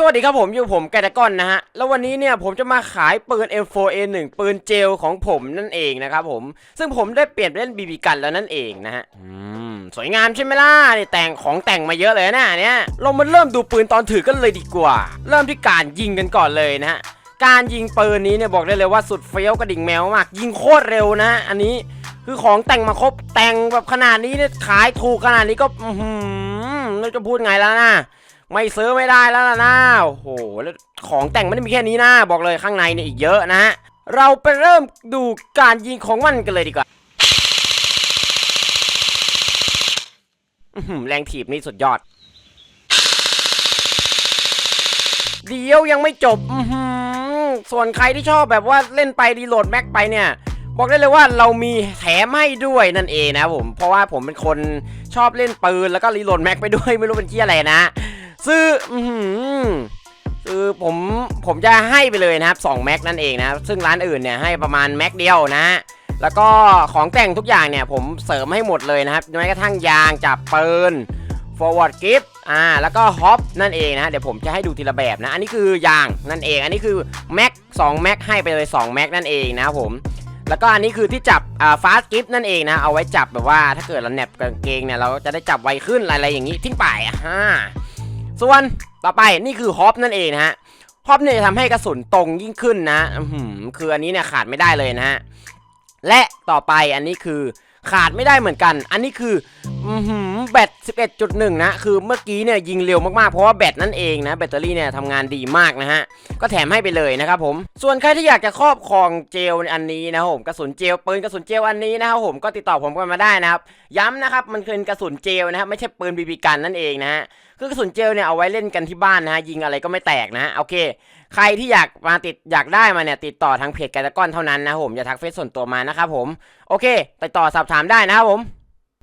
สวัสดีครับผมอยู่ผมแกตะก้อนนะฮะ แล้ววันนี้เนี่ยผมจะมาขายปืน M4A1 ปืนเจลของผมนั่นเองนะครับผม ซึ่งผมได้เปลี่ยนไปเล่นบีบีกันแล้วนั่นเองนะฮะอืมสวยงามใช่ไหมล่ะนี่แต่งของแต่งมาเยอะเลยนะเนี่ยเรามาเริ่มดูปืนตอนถือกันเลยดีกว่า เริ่มที่การยิงกันก่อนเลยนะฮะ การยิงปืนนี้เนี่ยบอกได้เลยว่าสุดเฟี้ยวกระดิ่งแมวมาก ยิงโคตรเร็วนะอันนี้คือของแต่งมาครบแต่งแบบขนาดนี้เนี่ยขายถูกขนาดนี้ก็อือหือแล้วจะพูดไงแล้วนะ ไม่ซื้อไม่ได้แล้วล่ะนะโอ้โหแล้วของแต่งไม่ได้มีแค่นี้นะบอกเลยข้างในเนี่ยอีกเยอะนะเราไปเริ่มดูการยิงของมันกันเลยดีกว่าแรงถีบนี่สุดยอด เดี๋ยวยังไม่จบส่วนใครที่ชอบแบบว่าเล่นไปรีโหลดแม็กไปเนี่ย บอกได้เลยว่าเรามีแถมให้ด้วยนั่นเองนะผม เพราะว่าผมเป็นคนชอบเล่นปืนแล้วก็รีโหลดแม็กไปด้วยไม่รู้เป็นเที่อะไรนะ ซื้ออือหือคือผมผมจะให้ไปเลยนะครับ2แม็กนั่นเองนะซึ่งร้านอื่นเนี่ยให้ประมาณแม็กเดียวนะแล้วก็ของแต่งทุกอย่างเนี่ยผมเสริมให้หมดเลยนะครับแม้กระทั่งยางจับปืน forward grip อ่าแล้วก็ hop นั่นเองนะเดี๋ยวผมจะให้ดูทีละแบบนะ อันนี้คือยางนั่นเอง อันนี้คือ mac 2 mac ให้ไปเลย2 mac นั่นเองนะครับผมแล้วก็อันนี้คือที่จับอ่า fast grip นั่นเอง นะ เอาไว้จับแบบว่าถ้าเกิดเราแหนบกางเกงเนี่ยเราจะได้จับไวขึ้นอะไรๆอย่างนี้ทิ้งไปอะฮะ ส่วนต่อไปนี่คือ hop นั่นเองนะฮะ hop เนี่ยจะทำให้กระสุนตรงยิ่งขึ้นนะคืออันนี้เนี่ยขาดไม่ได้เลยนะฮะและต่อไปอันนี้คือขาดไม่ได้เหมือนกัน อันนี้คืออือหือแบต 11.1 นะ คือเมื่อกี้เนี่ยยิงเร็วมากๆ เพราะว่าแบตนั่นเองนะ แบตเตอรี่เนี่ยทำงานดีมากนะฮะ ก็แถมให้ไปเลยนะครับผม ส่วนใครที่อยากจะครอบครองเจลอันนี้นะผม กระสุนเจลปืนกระสุนเจลอันนี้นะครับผม ก็ติดต่อผมกันมาได้นะครับ ย้ำนะครับ มันคือกระสุนเจลนะครับ ไม่ใช่ปืนบีบีกันนั่นเองนะฮะ คือกระสุนเจลเนี่ยเอาไว้เล่นกันที่บ้านนะฮะยิงอะไรก็ไม่แตกนะฮะโอเค ใครที่อยากมาติดอยากได้มาเนี่ยติดต่อทางเพจไกตะก้อนเท่านั้นนะผมอย่าทักเฟซส่วนตัวมานะครับผมโอเคติดต่อสอบถามได้นะครับผม